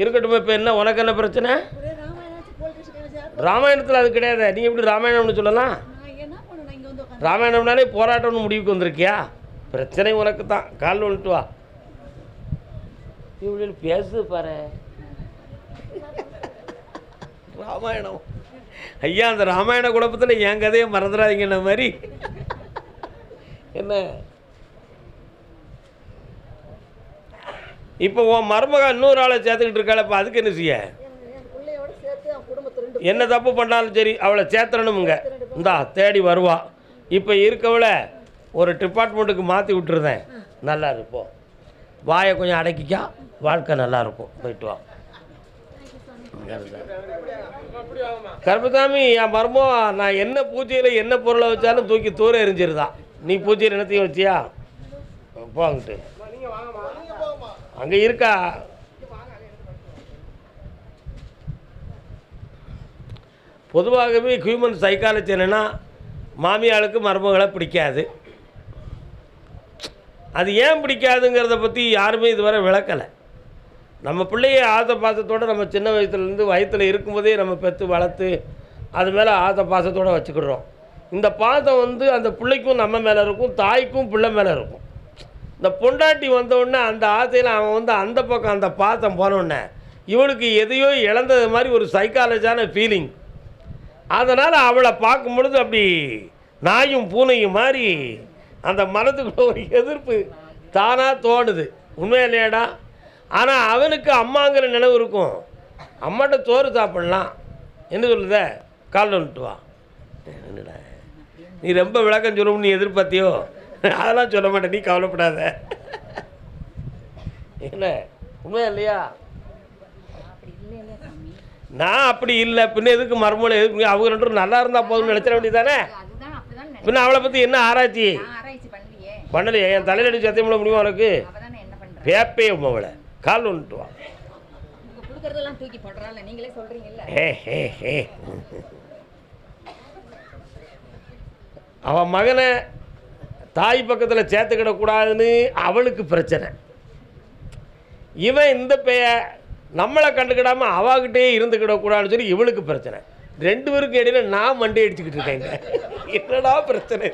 இருக்கட்டும் இப்போ என்ன உனக்கு என்ன பிரச்சனை? ராமாயணத்தில் அது கிடையாது. நீ எப்படி ராமாயணம்னு சொல்லலாம்? ராமாயணம்னாலே போராட்டம்னு முடிவுக்கு வந்திருக்கியா? பிரச்சனை உனக்கு தான். கால் வந்துட்டு வா. இவ்வளோ பேசு பாரு. ராமாயணம். ஐயா அந்த ராமாயண குழப்பத்தில் என் கதையை மறந்துடாதீங்கன்ன மாதிரி. என்ன? இப்போ உன் மருமக இன்னொரு ஆளை சேர்த்துக்கிட்டு இருக்காள் இப்போ அதுக்கு என்ன செய்ய? என்ன தப்பு பண்ணாலும் சரி அவளை சேர்த்தணுமுங்க இந்தா தேடி வருவா. இப்போ இருக்கவளை ஒரு டிபார்ட்மெண்ட்டுக்கு மாற்றி விட்டுருந்தேன். நல்லா இருப்போம். வாயை கொஞ்சம் அடக்கிக்கா வாழ்க்கை நல்லா இருக்கும். போயிட்டு வா. கருப்பசாமி என் மர்மோ நான் என்ன பூஜையில் என்ன பொருளை வச்சாலும் தூக்கி தூர எரிஞ்சிருதான் நீ பூஜையில் என்னத்தையும் வச்சியா? போங்கிட்டு. அங்கே இருக்கா? பொதுவாகவே ஹியூமன் சைக்காலஜி என்னென்னா மாமியாளுக்கு மருமகளை பிடிக்காது. அது ஏன் பிடிக்காதுங்கிறத பற்றி யாருமே இதுவரை விளக்கலை. நம்ம பிள்ளைய ஆத பாசத்தோடு நம்ம சின்ன வயசுலேருந்து வயத்தில் இருக்கும்போதே நம்ம பெற்று வளர்த்து அது மேலே ஆத பாசத்தோடு வச்சுக்கிடுறோம். இந்த பாசம் வந்து அந்த பிள்ளைக்கும் நம்ம மேலே இருக்கும் தாய்க்கும் பிள்ளை மேலே இருக்கும். இந்த பொண்டாட்டி வந்தவுடனே அந்த ஆசையில் அவன் வந்து அந்த பக்கம் அந்த பாத்தம் போனோடனே இவனுக்கு எதையோ இழந்தது மாதிரி ஒரு சைக்காலஜியான ஃபீலிங் அதனால் அவளை பார்க்கும் பொழுது அப்படி நாயும் பூனையும் மாதிரி அந்த மனதுக்குள்ள ஒரு எதிர்ப்பு தானாக தோணுது. உண்மையா இல்லையாடா? ஆனால் அவனுக்கு அம்மாங்கிற நினைவு இருக்கும். அம்மாட்ட சோறு சாப்பிட்லாம். என்ன சொல்லுத? கால் வந்துட்டு வா. என்னடா? நீ ரொம்ப விளக்கம் சொல்லணும்னு நீ எதிர்பார்த்தியோ? அதெல்லாம் சொல்ல மாட்டேன் நீ கவலைப்படாத. என்ன? உண்மையா இல்லையா? நான் அப்படி இல்லை. பின்ன எதுக்கு மறுமொழி எதுக்கு அவங்க ரெண்டு நல்லா இருந்தால் போதும்னு நினச்சிட வேண்டியதானே பின்ன அவளை பற்றி என்ன ஆராய்ச்சி? பண்ணலையே. என் தலையில் அடி சத்தியம் பண்ண முடியுமா உனக்கு? பேப்பே அவளை கால் வந்துட்டு வா. ஹே ஹே. அவன் மகனை தாய் பக்கத்தில் சேர்த்துக்கிடக்கூடாதுன்னு அவளுக்கு பிரச்சனை. இவன் இந்த பெய நம்மளை கண்டுக்கிடாமல் அவாகிட்டே இருந்துக்கிடக்கூடாதுன்னு சொல்லி இவளுக்கு பிரச்சனை. ரெண்டு பேருக்கும் இடையில நான் மண்டி அடிச்சுக்கிட்டு இருக்கேங்க என்னடா பிரச்சனை?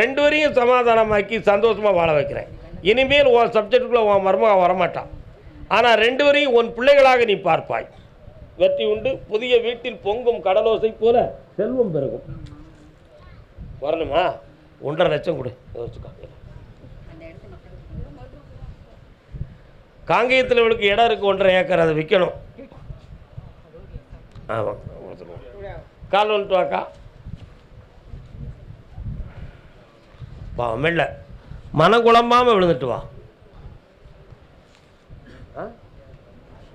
ரெண்டு பேரையும் சமாதானமாக்கி சந்தோஷமாக வாழ வைக்கிறேன். இனிமேல் உன் சப்ஜெக்டுக்குள்ளே உன் மருமகன் வரமாட்டான். ஆனால் ரெண்டு பேரையும் உன் பிள்ளைகளாக நீ பார்ப்பாய். வெற்றி உண்டு புதிய வீட்டில் பொங்கும் கடலோசை போல செல்வம் பெருகும். வரணுமா? ஒன்றரை லட்சம் கொடு. யோசிச்சுக்கோ காங்கேயத்தில் இவளுக்கு இடம் இருக்குது ஒன்றரை ஏக்கர் அதை விற்கணும் ஆமாம் கால் வந்துட்டு வாக்கா. வா மெல்ல. மனம் குழம்பாமல் விழுந்துட்டு வா. ஆ?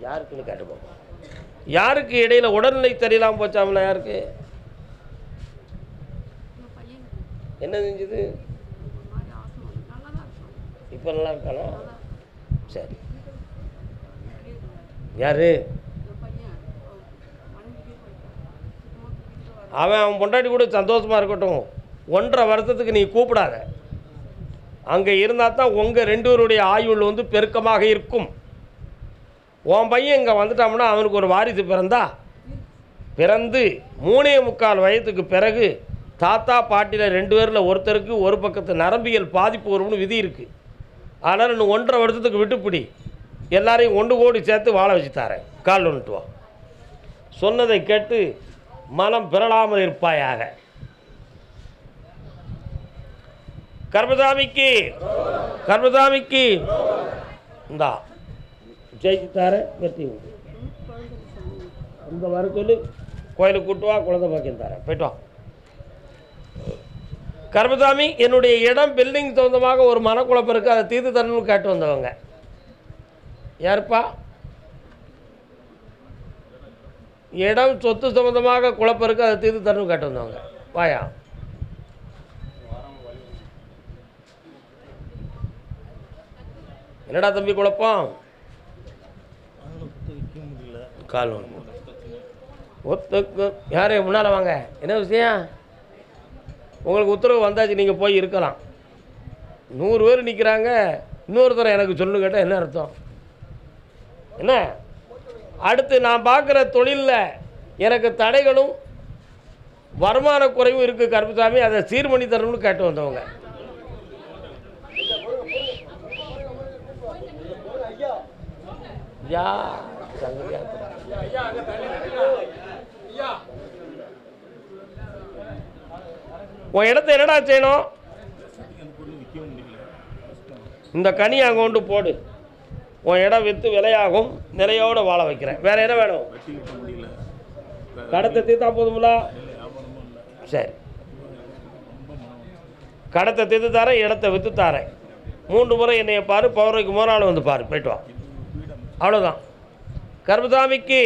யாருக்குன்னு கேட்டு பார்ப்போம். யாருக்கு இடையில் உடல்நிலை தெரியலாம் போச்சாமல யாருக்கு? என்ன செஞ்சது? இப்போ நல்லா இருக்கானா? சரி. யாரு? அவன் அவன் பொண்டாட்டி கூட சந்தோஷமாக இருக்கட்டும். ஒன்றரை வருஷத்துக்கு நீ கூப்பிடாத. அங்கே இருந்தால் தான் உங்கள் ரெண்டு பேருடைய ஆயுள் வந்து பெருக்கமாக இருக்கும். உன் பையன் இங்கே வந்துட்டோம்னா அவனுக்கு ஒரு வாரிசு பிறந்தா? பிறந்து மூணே முக்கால் வயதுக்கு பிறகு தாத்தா பாட்டியில் ரெண்டு பேரில் ஒருத்தருக்கு ஒரு பக்கத்து நரம்பியல் பாதிப்பு வரும்னு விதி இருக்குது அதனால் இன்னும் ஒன்றரை வருஷத்துக்கு விட்டுப்பிடி. எல்லாரையும் ஒன்று கோடி சேர்த்து வாழ வச்சு தரேன். கால் ஒன்றுட்டு வா. சொன்னதை கேட்டு மனம் பிறழாமல் இருப்பாயாக. கர்மசாமிக்கு கர்மசாமிக்கு இந்தா. ஜெயிச்சு தரேன் வெற்றி உண்டு இந்த வர சொல்லி கோயிலுக்கு கூட்டு வா குழந்தை பாக்கியம் தரேன். போயிட்டு கர்மசாமி என்னுடைய இடம் பில்டிங் சொந்தமாக ஒரு மனக்குழப்பம் இருக்குது அதை தீர்த்து தரணும்னு கேட்டு வந்தவங்க. யாருப்பா? இடம் சொத்து சம்பந்தமாக குழப்பம் இருக்குது அதை தீர்த்து தரணும்னு கேட்டு வந்தவங்க. வாயா. என்னடா தம்பி குழப்பம்? கால் ஒன்று ஒத்துக்கு. யார் முன்னால் வாங்க. என்ன விஷயம்? உங்களுக்கு உத்தரவு வந்தாச்சு நீங்கள் போய் இருக்கலாம். நூறு பேர் நிற்கிறாங்க இன்னொருத்தரை எனக்கு சொல்லு கேட்டால் என்ன அர்த்தம்? என்ன? அடுத்து நான் பார்க்குற தொழிலில் எனக்கு தடைகளும் வருமான குறைவும் இருக்குது கருப்புசாமி. அதை சீர் பண்ணி தரணும்னு கேட்டு வந்தவங்க. யா. உன் இடத்த என்னடா செய்யணும்? இந்த கனி அங்கே கொண்டு போடு. உன் இடம் விற்று விலையாகும். நிறையோட வாழ வைக்கிறேன். வேற என்ன வேணும்? கடத்தை தீர்த்தா போதுங்களா சரி. கடத்தை தீர்த்து தரேன் இடத்த விற்று தரேன். மூன்று முறை என்னைய பாரு பௌர்ணமிக்கு மூணு நாள் வந்து பாரு. போயிட்டு வா. அவ்வளோதான் கர்மசாமிக்கு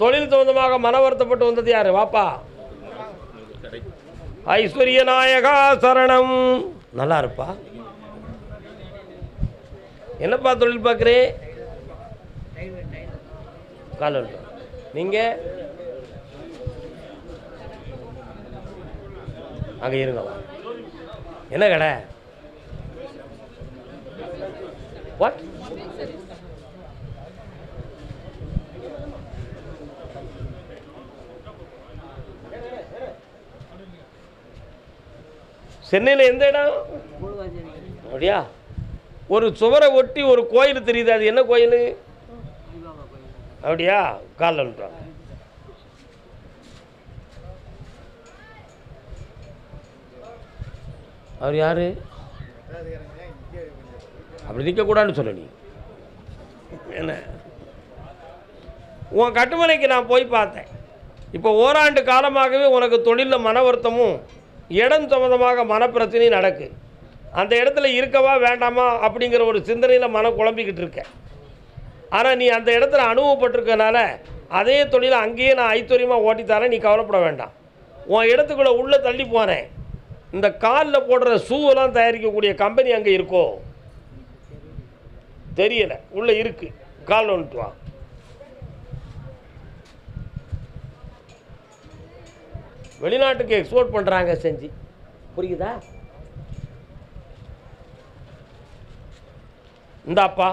தொழில் சம்பந்தமாக மன வருத்தப்பட்டு வந்தது யாரு? வாப்பா. ஐஸ்வர்ய நாயகா சரணம். நல்லா இருப்பா. என்னப்பா தொழில் பார்க்குறே கால் நீங்கள் அங்கே இருங்கம்மா என்ன கடை? வாட் சென்னையில் எந்த இடம்? அப்படியா? ஒரு சுவரை ஒட்டி ஒரு கோயில் தெரியுது. அது என்ன கோயில்? அப்படியா? காலில் விட்டுறாங்க அவர் யார்? அப்படி நிற்கக்கூடாதுன்னு சொல்ல நீ. என்ன? உன் கட்டுமனைக்கு நான் போய் பார்த்தேன். இப்போ ஓராண்டு காலமாகவே உனக்கு தொழிலில் மன வருத்தமும் இடம் சம்மந்தமாக மனப்பிரச்சனையும் நடக்கு. அந்த இடத்துல இருக்கவா வேண்டாமா அப்படிங்கிற ஒரு சிந்தனையில் மனம் குழம்பிக்கிட்டு இருக்க. ஆனால் நீ அந்த இடத்துல அனுபவப்பட்டிருக்கனால அதே தொழிலை அங்கேயே நான் ஐத்தொரியமாக ஓட்டித்தரேன் நீ கவலைப்பட வேண்டாம். உன் இடத்துக்குள்ளே உள்ளே தள்ளி போனேன் இந்த காலில் போடுற ஷூவெல்லாம் தயாரிக்கக்கூடிய கம்பெனி அங்கே இருக்கோ? தெரியலை. உள்ளே இருக்குது காலில் வந்துட்டு வா. வெளிநாட்டுக்கு எக்ஸ்போர்ட் பண்ணுறாங்க செஞ்சு. புரியுதா? இந்தாப்பா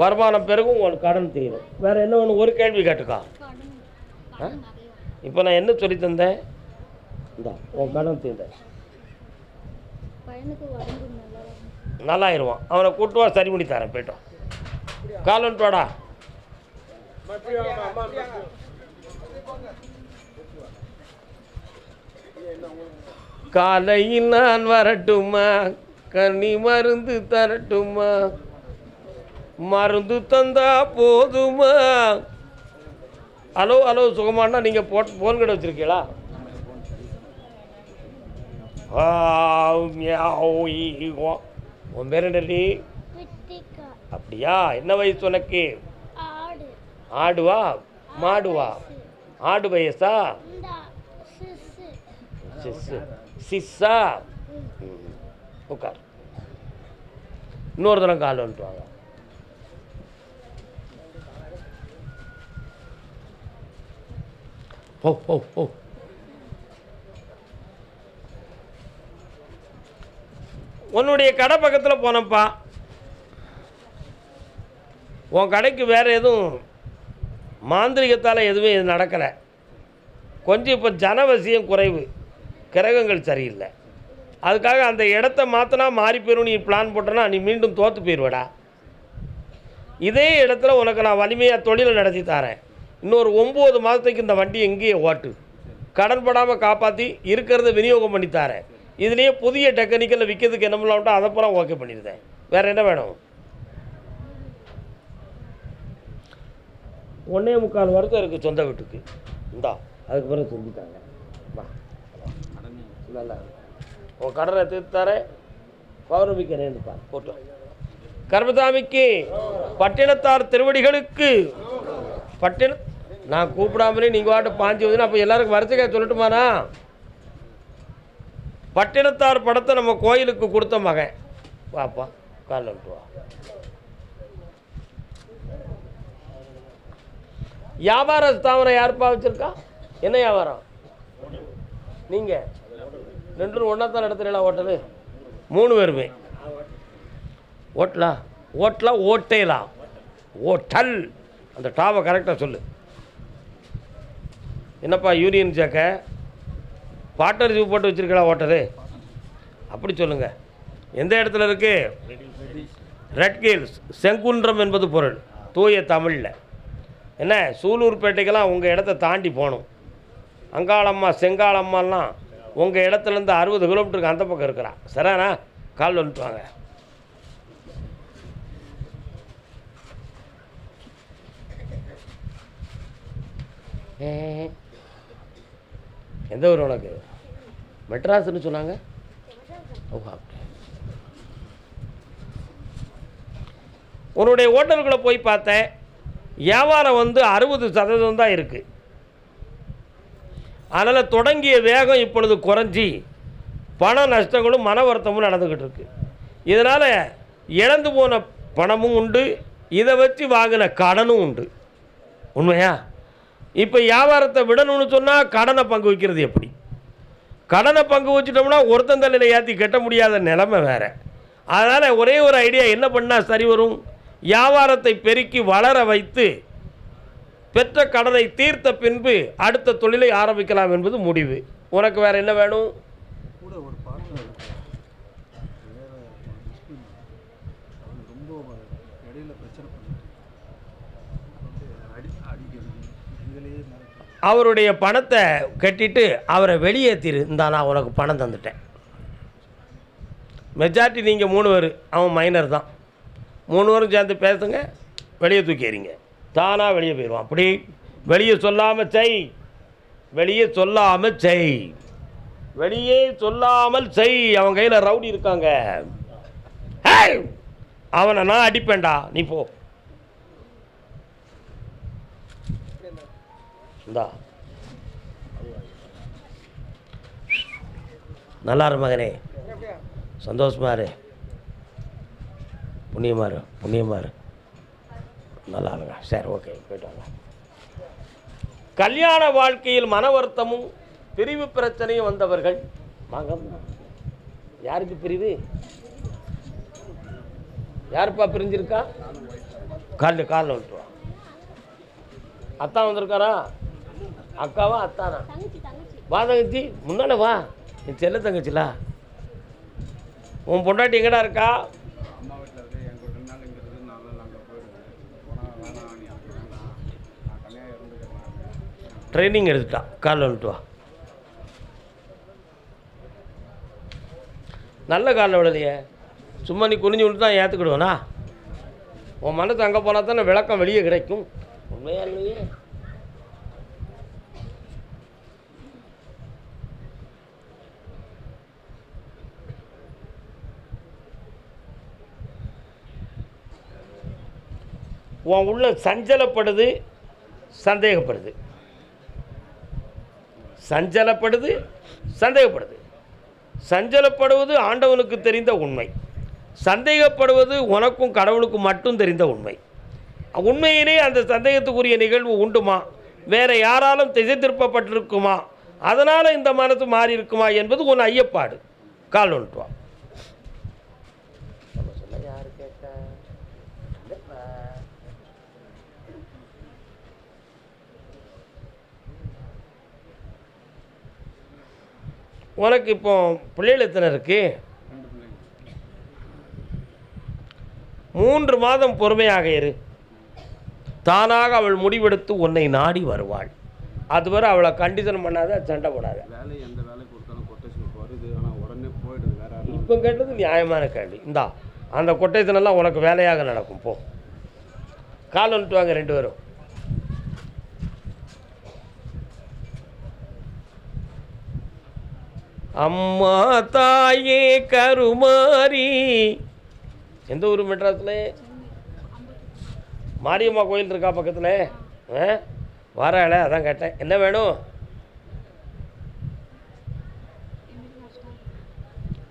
வருமானம் பிறகும் உனக்கு கடன் தீரும். வேற என்ன ஒன்று ஒரு கேள்வி கேட்டுக்கா? இப்போ நான் என்ன சொல்லி தந்தேன்? இந்தா உன் கடன் தீர்ந்தேன். நல்லாயிருவான். அவனை கூட்டு வா சரி பண்ணி தரேன் போயிட்டோம் கால் வந்துட்டு வாடா காலையில் நான் வரட்டுமா? கன்னி மருந்து தரட்டுமா? மருந்து தந்தா போதுமா? ஹலோ ஹலோ சுகமானா நீங்கள் போட் ஃபோன் கடை வச்சுருக்கீங்களா. உன் பேர் என்னடி? அப்படியா? என்ன வயசு உனக்கு? ஆடு. ஆடுவா? மாடுவா? ஆடு வயசா. சிஸ்ஸு சிஸ்ஸா உட்கார் இன்னொரு தரம் கால் வந்துட்டு வாங்க. ஓ ஓ உன்னுடைய கடை பக்கத்தில் போனப்பா உன் கடைக்கு வேறு எதுவும் மாந்திரிகத்தால் எதுவுமே இது நடக்கலை. கொஞ்சம் இப்போ ஜனவசியம் குறைவு. கிரகங்கள் சரியில்லை. அதுக்காக அந்த இடத்த மாற்றினா மாறி போயிடும் நீ பிளான் போட்டனா நீ மீண்டும் தோற்று போயிடுவடா இதே இடத்துல உனக்கு நான் வலிமையாக தொழிலை நடத்தி தரேன். இன்னொரு ஒம்பது மாதத்துக்கு இந்த வண்டி எங்கேயே ஓட்டு. கடன் படாமல் காப்பாற்றி இருக்கிறத விநியோகம் பண்ணி தரேன். இதுலேயே புதிய டெக்னிக்கலில் விற்கிறதுக்கு என்ன பண்ணலாம்ட்டோ அதை பூரா ஓகே பண்ணியிருந்தேன் வேறு என்ன வேணும்? ஒன்றே முக்கால் வருத்தம் இருக்குது சொந்த வீட்டுக்கு. இந்தா அதுக்கு பிறகு செஞ்சுட்டாங்க நல்லா உன் கடனை தீர்த்தாரேன் பௌர்ணமிக்கு நேர்ந்துப்பா போட்டோம் கர்மசாமிக்கு பட்டினத்தார் திருவடிகளுக்கு பட்டின நான் கூப்பிடாமலே நீங்கள் வாட்டு பாஞ்சு வந்து அப்போ எல்லாருக்கும் வரிசைக்காக சொல்லட்டுமாண்ணா? பட்டினத்தார் படத்தை நம்ம கோயிலுக்கு கொடுத்த மகன். வாப்பா காலில் விட்டு வா. வியாபார ஸ்தாபனம் யாருப்பா வச்சுருக்கா? என்ன வியாபாரம்? நீங்கள் ரெண்டு ஒன்றா தான் நடத்துறீங்களா ஹோட்டலு மூணு பேருமே. ஓட்டலா? ஓட்டலா ஓட்டேலா? ஓட்டல். அந்த டாவை கரெக்டாக சொல்லு. என்னப்பா யூனியன் ஜாக்க பாட்டர் ஜூ போட்டு வச்சுருக்கா ஹோட்டலு அப்படி சொல்லுங்கள் எந்த இடத்துல இருக்குது ரெட் கேல்ஸ் செங்குன்றம் என்பது பொருள். தூய தமிழில். என்ன? சூலூர்பேட்டைக்கெல்லாம் உங்கள் இடத்த தாண்டி போகணும். அங்காளம்மா செங்காளம்மாலாம் உங்கள் இடத்துலேருந்து அறுபது கிலோமீட்டருக்கு அந்த பக்கம் இருக்கிறான். சரிண்ணா கால் வந்துட்டு வாங்க. எந்த ஊர் உனக்கு? மெட்ராஸ்ன்னு சொன்னாங்க. ஓ அப்படி உன்னுடைய ஹோட்டலுக்குள்ளே போய் பார்த்தேன். வியாபாரம் வந்து அறுபது சதவீதம் தான் இருக்குது அதனால் தொடங்கிய வேகம் இப்பொழுது குறைஞ்சி பண நஷ்டங்களும் மன வருத்தமும் நடந்துக்கிட்டு இருக்கு. இதனால் இழந்து போன பணமும் உண்டு இதை வச்சு வாங்கின கடனும் உண்டு. உண்மையா? இப்போ வியாபாரத்தை விடணும்னு சொன்னால் கடனை பங்கு வைக்கிறது எப்படி? கடனை பங்கு வச்சுட்டோம்னா ஒருத்தன் தலையில் ஏற்றி கட்ட முடியாத நிலைமை வேறு. அதனால் ஒரே ஒரு ஐடியா என்ன பண்ணால் சரி வரும்? வியாபாரத்தை பெருக்கி வளர வைத்து பெற்ற கடனை தீர்த்த பின்பு அடுத்த தொழிலை ஆரம்பிக்கலாம் என்பது முடிவு. உனக்கு வேற என்ன வேணும். அவருடைய பணத்தை கட்டிட்டு அவரை வெளியேற்றிரு இந்தா நான் உனக்கு பணம் தந்துட்டேன். மெஜாரிட்டி நீங்கள் மூணு பேர். அவன் மைனர் தான். மூணு பேரும் சேர்ந்து பேசுங்க. வெளியே தூக்கி எறிங்க. தானாக வெளியே போயிடுவான். அப்படி வெளியே சொல்லாமல் செய். வெளியே சொல்லாமல் செய். வெளியே சொல்லாமல் செய். அவன் கையில் ரவுடி இருக்காங்க. அவனை நான் அடிப்பேன்டா. நீ போ. இந்தா. நல்லா இரு மகனே. சந்தோஷமா இரு. புண்ணியமா இரு. புண்ணியமா இரு. நல்லா இருங்க சரி ஓகே போயிட்டாங்க கல்யாண வாழ்க்கையில் மன வருத்தமும் பிரிவு பிரச்சனையும் வந்தவர்கள் வாங்க. யாருக்கு பிரிவு? யாருப்பா பிரிஞ்சிருக்கா? காலில் காலில் விட்டுருவா அத்தான் வந்திருக்காரா? அக்காவா அத்தானா? வா தங்கச்சி. முன்னால வா. என் செல்ல தங்கச்சிலா. உன் பொண்டாட்டி எங்கடா இருக்கா அம்மா வீட்டில் இருக்கு என் கூட ரெண்டு நாள் இங்கே இருக்கு நாலு நாள் அங்கே போயிடுவேன் போனால் வேணாம் நீ அங்கே வேணாம் நான் தனியாக இருந்துக்கிறேன் ட்ரைனிங் எடுத்துட்டான் காலில் வந்துட்டு வா. நல்ல காலில் விடலையே சும்மா நீ குனிஞ்சு விட்டு தான் ஏற்றுக்கிடுவேனா உன் மனசு அங்கே போனால் தானே விளக்கம் வெளியே கிடைக்கும். உண்மையா இல்லையே? உன் உள்ள சஞ்சலப்படுது சந்தேகப்படுது. சஞ்சலப்படுது சந்தேகப்படுது. சஞ்சலப்படுவது ஆண்டவனுக்கு தெரிந்த உண்மை. சந்தேகப்படுவது உனக்கும் கடவுளுக்கும் மட்டும் தெரிந்த உண்மை. உண்மையிலே அந்த சந்தேகத்துக்குரிய நிகழ்வு உண்டுமா? வேற யாராலும் திசை திருப்பப்பட்டிருக்குமா அதனால் இந்த மனசு மாறி இருக்குமா என்பது உன் ஐயப்பாடு. கால் ஒன்றுவான் வா நம்ம சொல்ல யாரு கேட்டா இல்லப்பா. உனக்கு இப்போ பிள்ளைகள் எத்தனை இருக்கு? மூன்று மாதம் பொறுமையாக இரு. தானாக அவள் முடிவெடுத்து உன்னை நாடி வருவாள். அதுவரை அவளை கண்டிஷன் பண்ணாத சண்டை போடாத. இப்போ கேட்டது நியாயமான கேள்வி. இந்தா அந்த கொட்டேஷன் எல்லாம் உனக்கு வேலையாக நடக்கும் போ. கால் வந்துட்டு வாங்க ரெண்டு பேரும். அம்மா தாயே கருமாரி எந்த ஊர் மெட்ராஸில்? மாரியம்மா கோயில் இருக்கா பக்கத்தில்? ஆ? வராள அதான் கேட்டேன். என்ன வேணும்?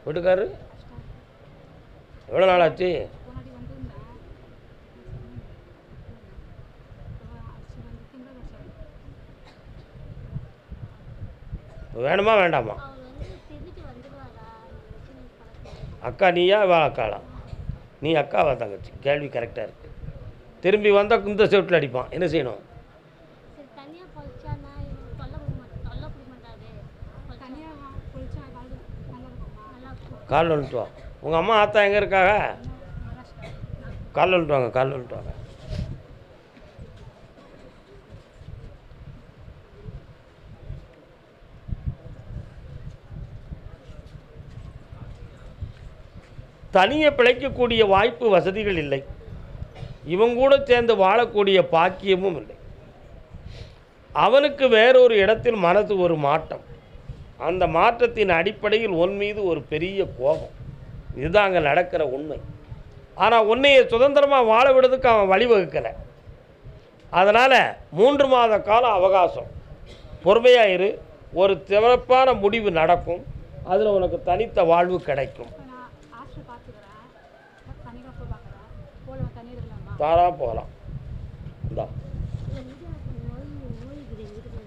வீட்டுக்காரு? எவ்வளோ நாள் ஆச்சு? வேணுமா வேண்டாமா அவர் வந்து திருப்பி வந்துடுவாரா இந்த பிரச்சனை பழக்கம் அக்கா நீயா வா அக்காளா? நீ அக்காவா தங்கச்சி? கேள்வி கரெக்டாக இருக்கு. திரும்பி வந்தால் இந்த செவட்டில் அடிப்பான். என்ன செய்யணும்? கால் வந்துட்டு வா. உங்கள் அம்மா ஆத்தா எங்கே இருக்காங்க கால் வந்துட்டு வாங்க கால் வந்துட்டு வாங்க. தனியே பிழைக்கக்கூடிய வாய்ப்பு வசதிகள் இல்லை. இவங்கூட சேர்ந்து வாழக்கூடிய பாக்கியமும் இல்லை. அவனுக்கு வேறொரு இடத்தில் மனது ஒரு மாற்றம். அந்த மாற்றத்தின் அடிப்படையில் உன் மீது ஒரு பெரிய கோபம். இதுதான் அங்கே நடக்கிற உண்மை. ஆனால் உன்னையை சுதந்திரமாக வாழ விடுறதுக்கு அவன் வழிவகுக்கலை அதனால் மூன்று மாத கால அவகாசம். பொறுமையாக இரு. ஒரு சிறப்பான முடிவு நடக்கும். அதில் உனக்கு தனித்த வாழ்வு கிடைக்கும். தாராக போகலாம். இந்தா.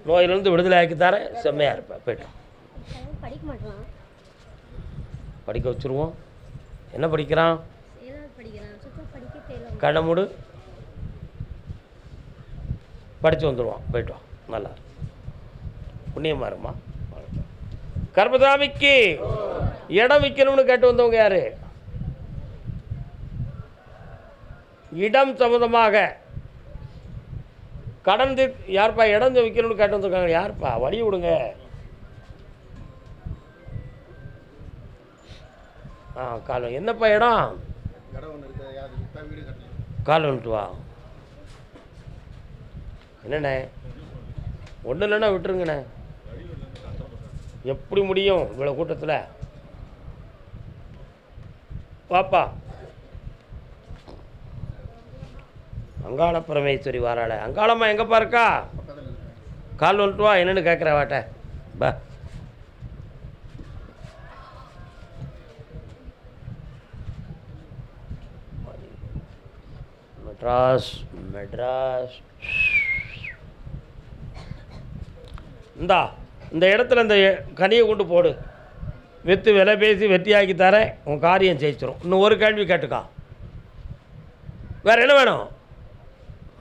நோயிலிருந்து விடுதலை ஆக்கி தர செம்மையாக இருப்பேன் போய்ட்டு. படிக்க வச்சுருவோம். என்ன படிக்கிறான்? கடமுடு படித்து வந்துடுவான் போய்ட்டு நல்லா புண்ணியமாக இருமா? கர்மதாமிக்கு இடம் விற்கணும்னு கேட்டு வந்தவங்க யார்? இடம் சம்மந்தமாக கடன் தீர் யார்ப்பா இடம் விற்கணும்னு கேட்டு வந்திருக்காங்க. யார்ப்பா? வழி விடுங்க. ஆ காலம் என்னப்பா இடம்? கால் வந்துட்டு வா. என்னண்ணே? ஒன்றும் இல்லைன்னா விட்டுருங்கண்ணே. எப்படி முடியும் இவ்வளோ கூட்டத்தில்? பாப்பா. அங்காள பரமேஸ்வரி வாராள. அங்காளம்மா எங்கப்பா இருக்கா? கால் வந்துட்டு வா என்னென்னு கேட்குற வாட்ட. பா. மெட்ராஸ் மெட்ராஸ். இந்தா இந்த இடத்துல இந்த கனியை கொண்டு போடு. விற்று விலை பேசி வெற்றியாக்கி தரேன் உன் காரியம் ஜெயிச்சிடும் இன்னும் ஒரு கேள்வி கேட்டுக்கா. வேறு என்ன வேணும்?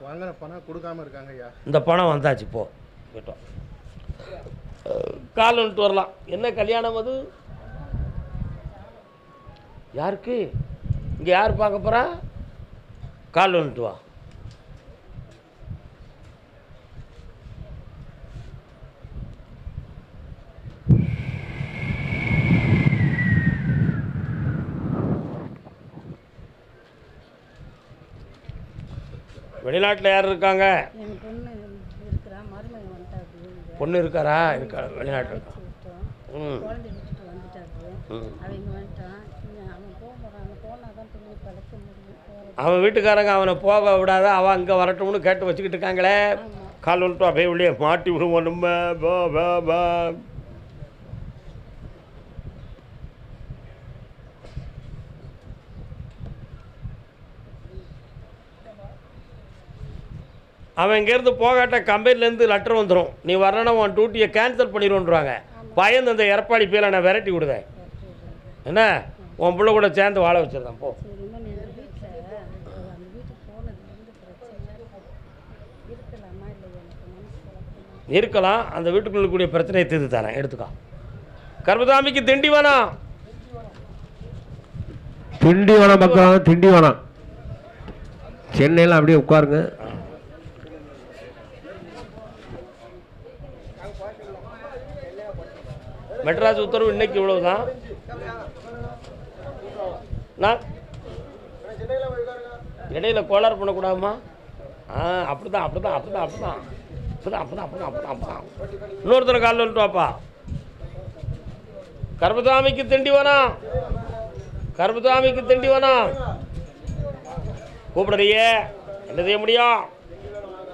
வாங்கின பணம் கொடுக்காம இருக்காங்க ஐயா இந்த பணம் வந்தாச்சு போ. கேட்டோம். கால் வந்துட்டு வரலாம். என்ன கல்யாணம் அது? யாருக்கு? இங்கே யார் பார்க்க போகிறா கால் வந்துட்டு வா. வெளிநாட்டில் யார் இருக்காங்க? பொண்ணு இருக்காரா? இருக்கா வெளிநாட்டில் அவன் வீட்டுக்காரங்க அவனை போக விடாத அவன் அங்கே வரட்டும்னு கேட்டு வச்சுக்கிட்டு இருக்காங்களே. கால் விட்டு அப்படியே வெளியே மாட்டி விடுவோம் நம்ம. அவன் இங்கேருந்து போகாட்ட கம்பெனிலேருந்து லெட்டர் வந்துடும் நீ வரலன்னா உன் டியூட்டியை கேன்சல் பண்ணிடுவோன்றாங்க பயந்து அந்த எடப்பாடி பேரை நான் விரட்டி விடுதேன் என்ன? உன் பிள்ளை கூட சேர்ந்து வாழ வச்சிருந்தேன் போ. இருக்கலாம். அந்த வீட்டுக்குள்ள கூடிய பிரச்சனையை தீர்த்து தரேன். எடுத்துக்கா. கர்மதாமிக்கு திண்டி வேணாம். திண்டிவனம் பக்கம் திண்டிவனம் சென்னையில் அப்படியே உட்காருங்க. மெட்ராஸ் உத்தரவு இன்னைக்கு இவ்வளவுதான். நான் இடையில கோளாறு பண்ணக்கூடாதுமா? ஆ அப்படிதான் அப்படிதான் அப்படிதான் அப்படிதான். அப்படிதான் அப்படிதான் அப்படிதான் அப்படிதான் அப்படிதான். இன்னொருத்தனை காலில் வந்துட்டு வாப்பா. கர்மசாமிக்கு திண்டி வேணாம் கர்மசாமிக்கு திண்டி வேணாம் கூப்பிடுறியே? என்ன செய்ய முடியும்?